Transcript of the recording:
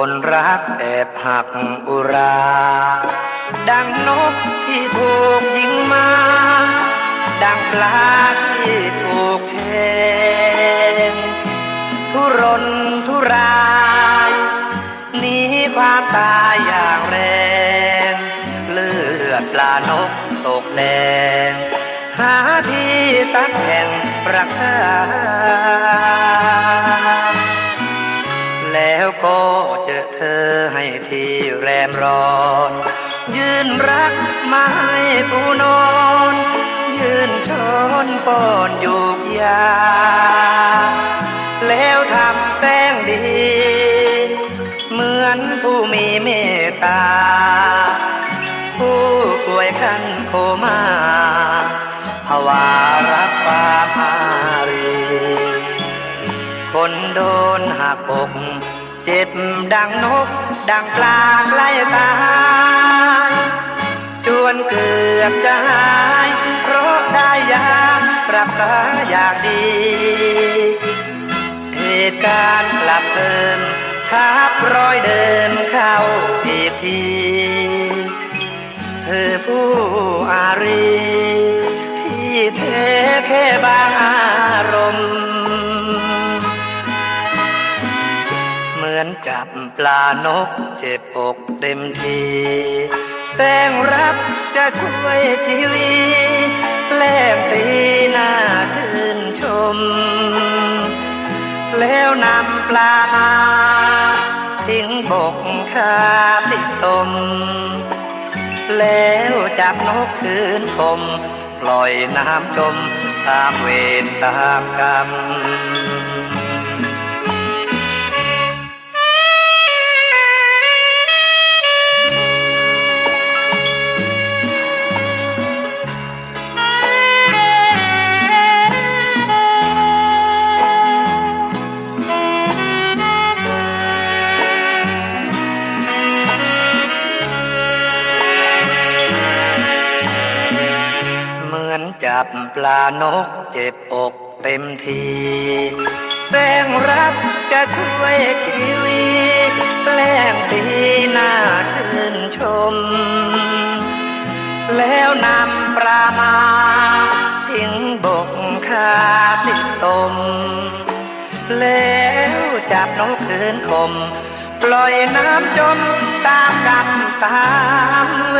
คนรักแอบหักอุรา ดังนกที่ถูกยิงมา ดังปลาที่ถูกแทงทุรนทุรายหนีความตายอย่างแรง เลือดปลานกตกแดง หาที่สักแห่งประคา เธอให้ที่แรมรอนยืนรักไม้ปูนอน ยืนช้อนป้อนยูกยา แล้วทำแสงดี เหมือนผู้มีเมตตา ผู้ป่วยขั้นโคมาภาวารักความารี คนโดนหักอก เจ็บดังนก ดังปลาใกล้ตายจวนเกือบจะหาย เพราะได้ยารักษาอย่างดี เหตุการณ์กลับเดิมทับรอยเดิมเข้าอีกที เธอผู้อารี ที่เทแค่บาง มือนกับปลานกเจ็บอกเต็มทีแสงรับจะช่วยชีวิตแลมตีหน้าชื่นชม แล้วนำปลามาทิ้งบกคาติตม แล้วจับนกคืนคมปล่อยน้ำจมตามเวรตามกรรม จับปลานกเจ็บอกเต็มทีแสงรักจะช่วยชีวิตแปลงตีหน้าชื่นชม แล้วนำปลามาทิ้งบกคาติดตม แล้วจับนกคืนคม ปล่อยน้ำจมตามกรรมตามเว